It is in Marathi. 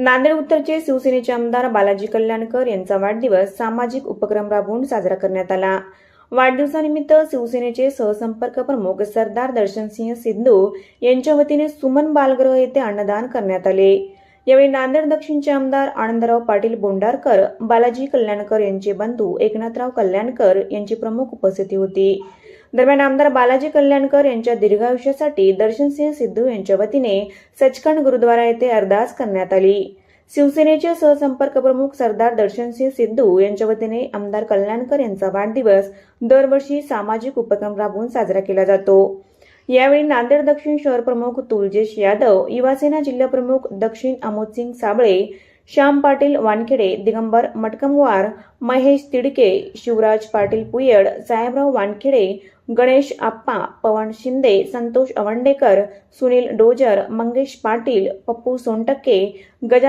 नांदेड उत्तरचे शिवसेनेचे आमदार बालाजी कल्याणकर यांचा वाढदिवस सामाजिक उपक्रम राबवून साजरा करण्यात आला. वाढदिवसानिमित्त शिवसेनेचे सहसंपर्क प्रमुख सरदार दर्शनसिंह सिद्धू यांच्या वतीने सुमन बालगृह येथे अन्नदान करण्यात आले. यावेळी नांदेड दक्षिणचे आमदार आनंदराव पाटील बोंडारकर बालाजी कल्याणकर यांचे बंधू एकनाथराव कल्याणकर यांची प्रमुख उपस्थिती होती. दरम्यान आमदार बालाजी कल्याणकर यांच्या दीर्घायुष्यासाठी दर्शनसिंह सिद्धू यांच्या वतीने सचखंड गुरुद्वारा येथे अरदास करण्यात आली. शिवसेनेचे सहसंपर्क प्रमुख सरदार दर्शनसिंह सिद्धू यांच्या वतीने आमदार कल्याणकर यांचा वाढदिवस दरवर्षी सामाजिक उपक्रम राबवून साजरा केला जातो. यावेळी नांदेड दक्षिण शहर प्रमुख तुलजेश यादव युवासेना जिल्हाप्रमुख दक्षिण अमोदसिंग साबळे श्याम पाटील वानखेडे दिगंबर मटकमवार महेश तिडके शिवराज पाटील पुयड साहेबराव वानखेडे गणेश आप्पा पवन शिंदे संतोष अवंडेकर सुनील डोजर मंगेश पाटील पप्पू सोनटक्के गजा